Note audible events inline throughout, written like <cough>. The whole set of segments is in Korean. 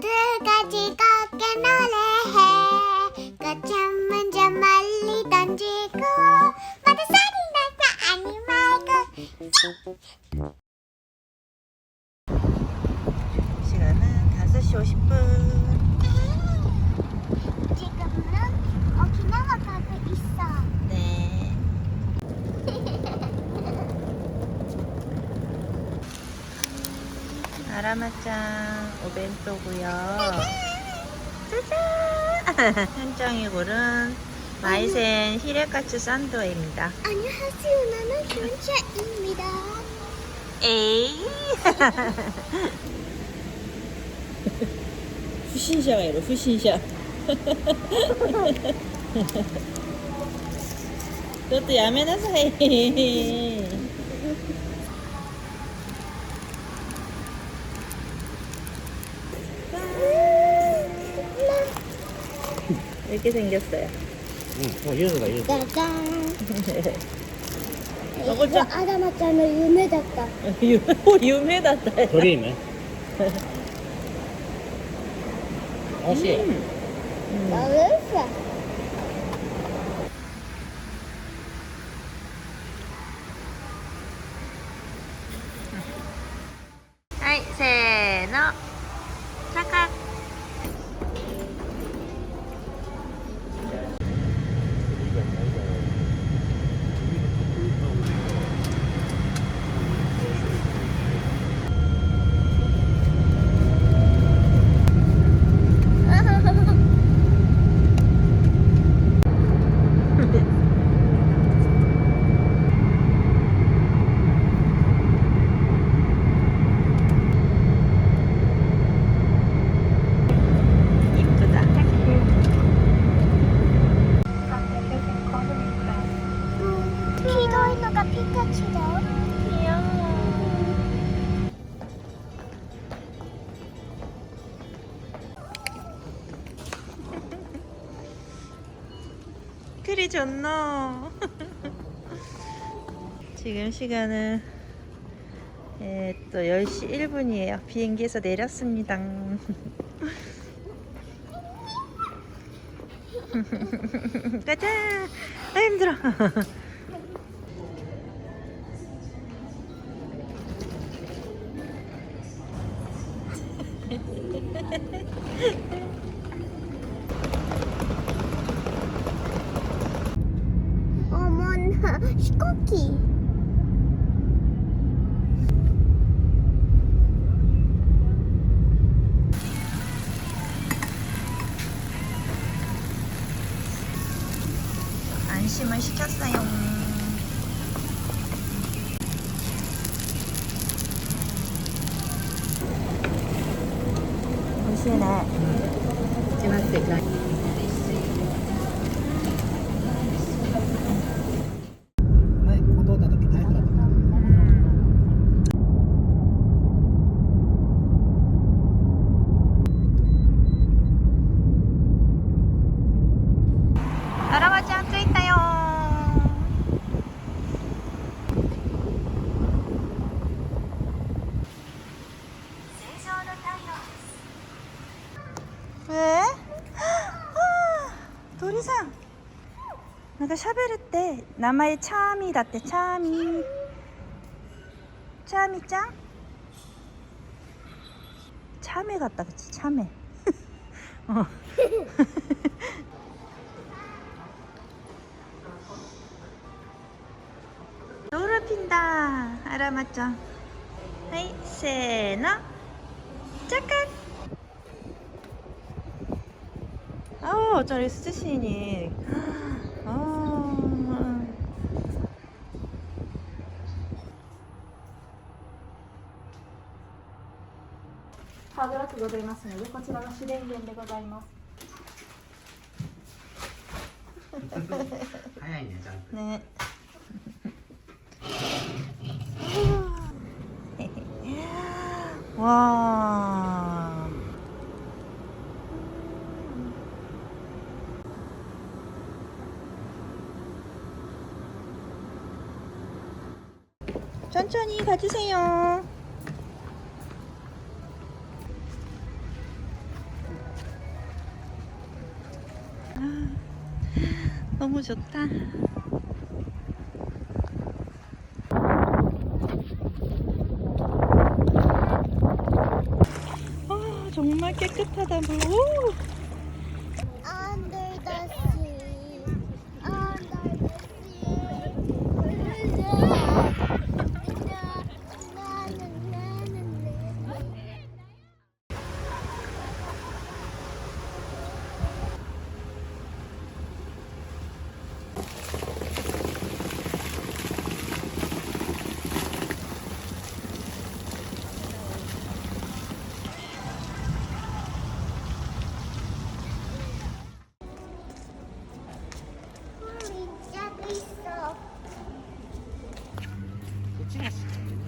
Mother 히레카츠 산도입니다. 안녕하세요 나는 현자입니다 에이. 후신샤가 이러 후신샤. 그것도 야매나사이. <laughs> 이렇게 생겼어요. 응, 어, 이러다, 이러다. 짜잔 저거 좀- 아다마짱은 유명했다 유, 유메다다. 그림에. 아시. 맛있어 하이, 좋노. <laughs> 지금 시간은 예, 또 10시 1분이에요. 비행기에서 내렸습니다. <laughs> 가자. 아 힘들어. <laughs> 시코키 안심을 시켰어요. 보시네. 할아버지 앉아 있다요. 왜? 아, 도리상. 샤베르떼 나마의 차미 다떼 차미. 차미 짱? 참외 같다 그치? 참외. <laughs> 어. <laughs> 노을 핀다 알아맞죠? 하이 세나? 착각 아우 저리 스시니. ございますので、こちらが主電源でございます。早いね、ちゃんと。 네. <laughs> 와. 천천히 가주세요. 좋다.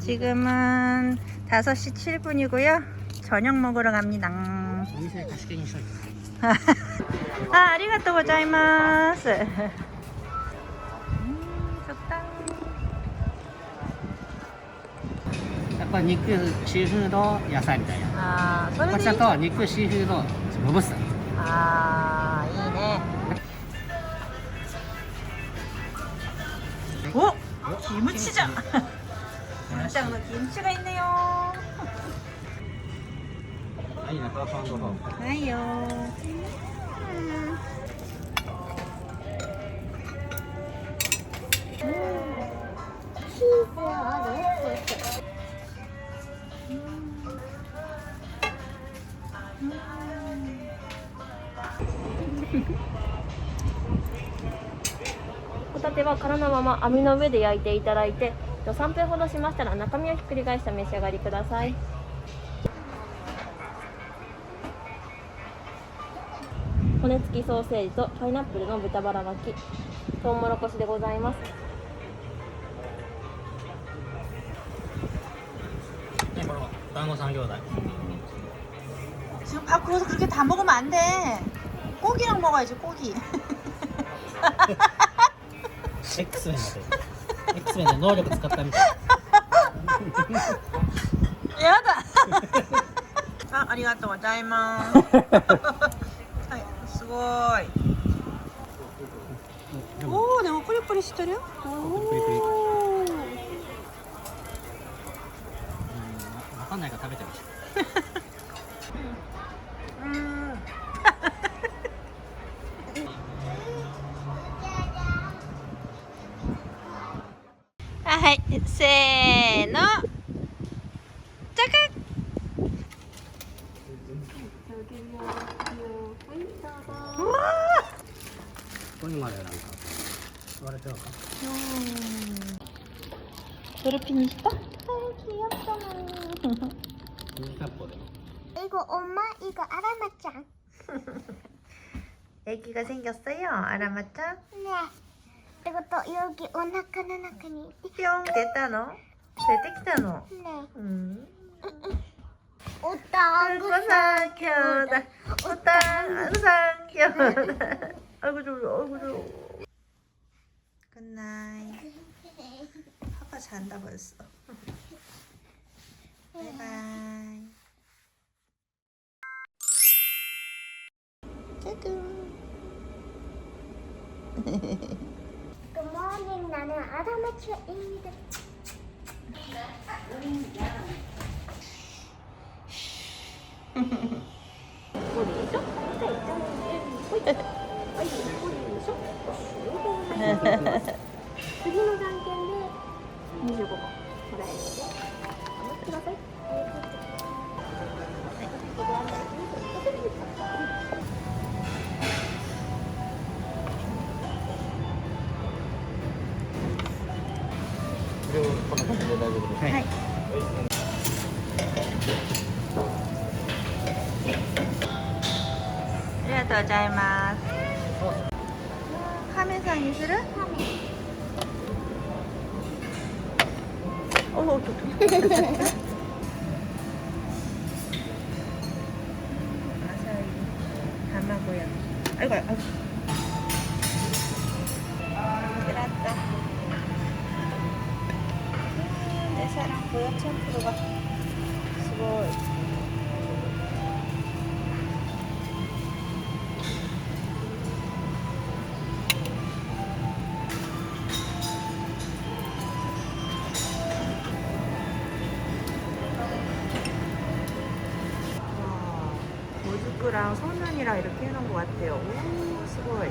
지금은 5시 7분이고요. 저녁 먹으러 갑니다. <laughs> 아, 아리가또 고자이마스. <laughs> 음, 적당. 약간 니크 시후도 야사입니다. 아, 소리도 니크 시후도 로버스. 아, 이네. 네. 오! 김치장! 김장도 김치가 있네요. はい中パンドホー 아요. 치즈 아래 있어. 음. ホタテは殻のまま網の上で焼いていただいて 3分ほどしましたら中身をひっくり返してお召し上がりください骨付きソーセージとパイナップルの豚バラ巻きトウモロコシでございますねこの団子三兄弟 지금 밥 그거 그렇게 다 먹으면 안 돼. 고기랑 먹어야지, 고기. X メンだで すべて能力使ったみたい。<laughs> やだ。<laughs> あ、ありがとうございます。はい、すごい。おお、でもプリプリしてる。おお。 20歩で 이거 엄마 이거 아라마짱. <laughs> 애기가 생겼어요, 아라마짱. 네. 그리고 또 여기 오나카の中に 뿅, 됐다노. 됐다, 네. 응. 오땅 상켜다, 오땅 상켜다. 아이고 좋아, 아이고 좋아. 굿나잇. 아빠 <laughs> 잔다 벌써. 바이바이. 깨끔. 굿모닝 나는 아라마추입니다. ございますハメさんにするおお 소면이랑 이렇게 해놓은 것 같아요. 오, 수고해.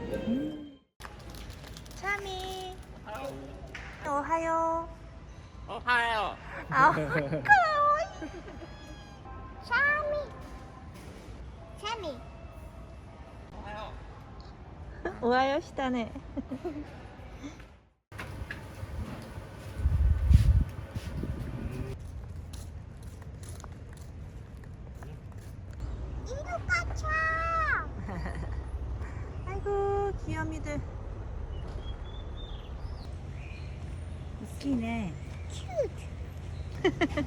오하요 시다네. 이루카차 아이고 귀염이들. 웃기네. キュート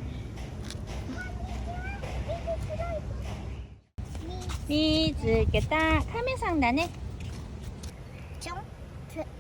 미즈겠다. 카메상 나네. ちょんつ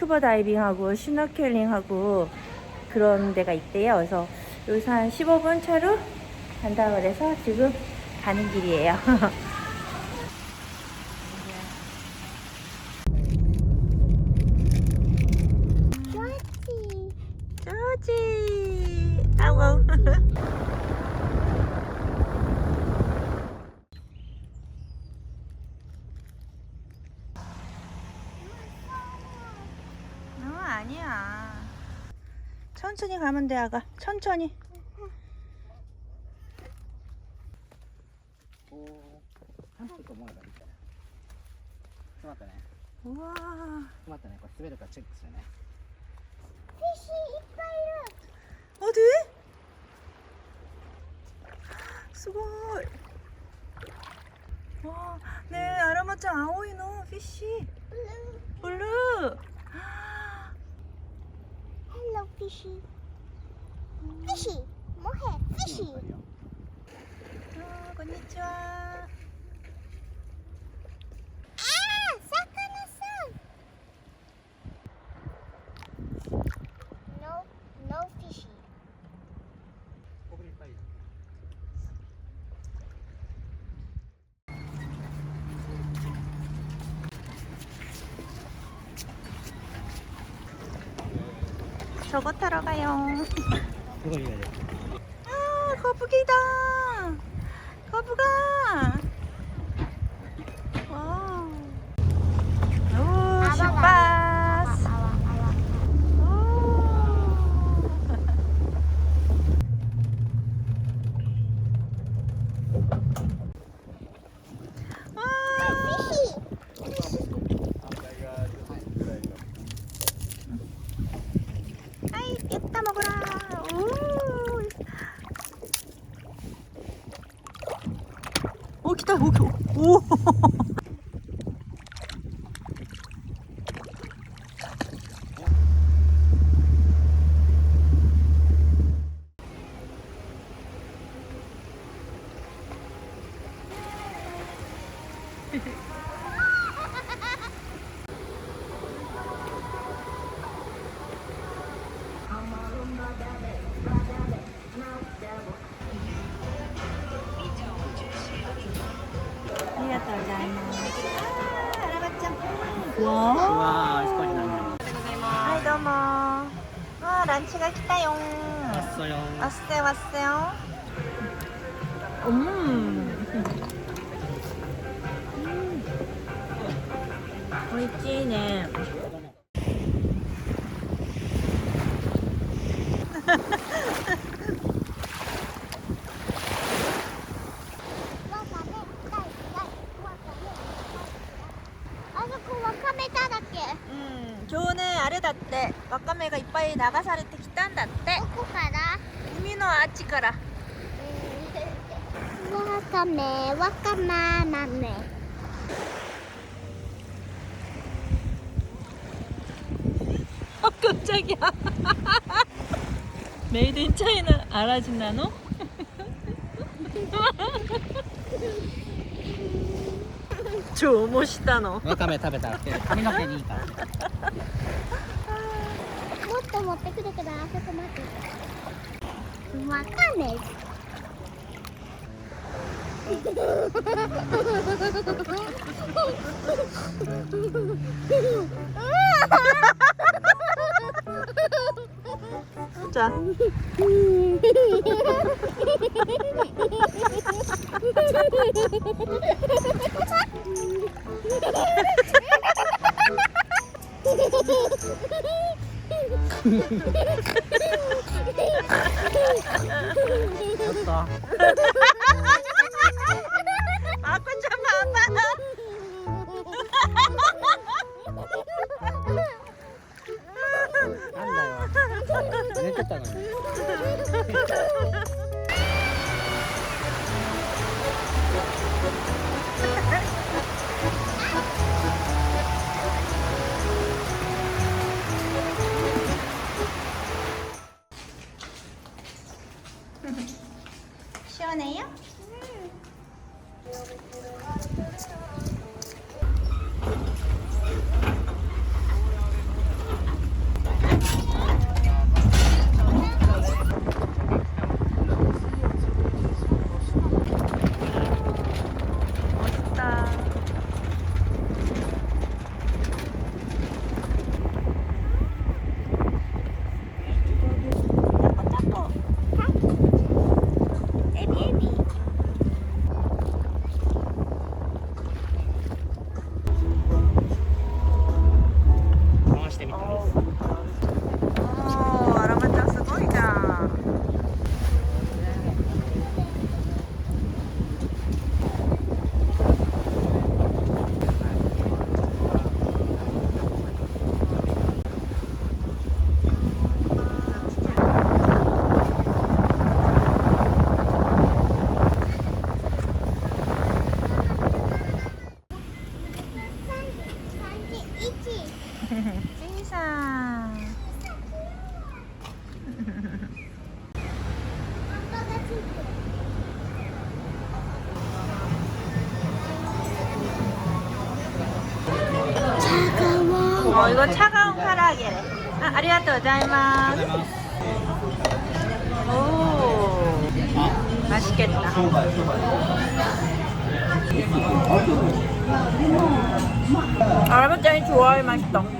스쿠버 다이빙하고 슈너켈링하고 그런 데가 있대요. 그래서 여기서 한 15분 차로 간다 그래서 지금 가는 길이에요. <laughs> 조지. 아우. 어, 아니야. 천천히 가면 돼, 아가. 천천히. ちょっと思えばいいかな。ちょっと待ってね。 우와. ちょっと待ってね。これ滑るからチェックするね。フィッシーいっぱいいる 어디? 수고이. 와, 네, 아로마짱 아오이노 피쉬. 블루. ヘロ フィッシーフィッシーモヘフィッシー 아, 저거 타러 가요. 아, 거북이다. 거북아. 와우. 오, 식바스. 오. 와 란치가 기타용. 왔어요 왔어요 왔어요. 음. 오이찌네. だってわかめがいっぱい流されてきたんだって。どこから？海のあっちから。わかめわかま豆こっちゃぎゃ <laughs> メイデンチャイナアラジなの？<laughs> 超もしたの。わかめ食べたら髪の毛にいいから。持ってくるけどあそこ待って。わかんねえ。ん <laughs> 31 찐이상. 아빠가 줄게 차가워 어, 이거 차가운 카라게래. 아, 아리가또 고자이마스. 오, 맛있겠다. 아라마짱이 좋아할 맛있다.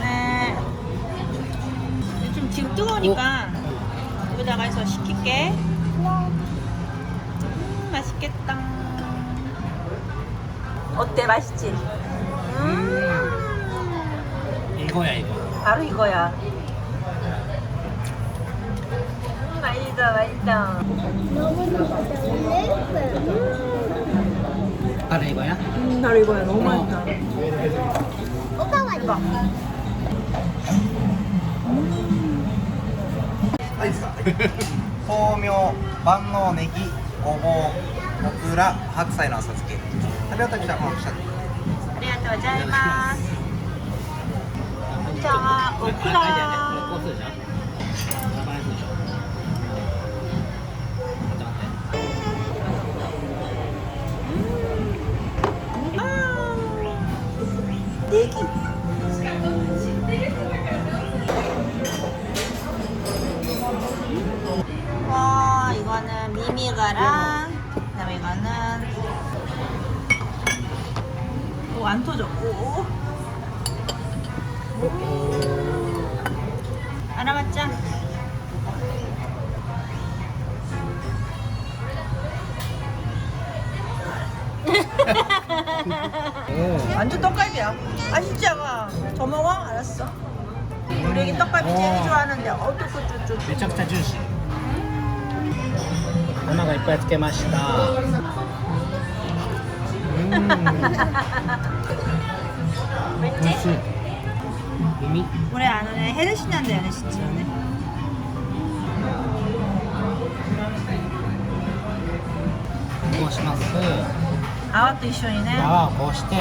네. 좀 지금 뜨거우니까 음, 맛있겠다. 어때? 맛있지? 음. 이거야 이거. 바로 이거야. かわい。い。な。あれい。ばや。あれい。ばや、飲まんた。おかわりか。はい、ですか。豆苗、万能ネギ、ごぼう、オクラ、白菜の浅漬け。食べ終わったら、もう来ちゃって。ありがとうござい。ます。じゃあ、オクラ。生がいっぱいつけました。めっちゃ美い。これあのねヘルシーなんだよね実はね。こうします。泡と一緒にね。泡をこうして。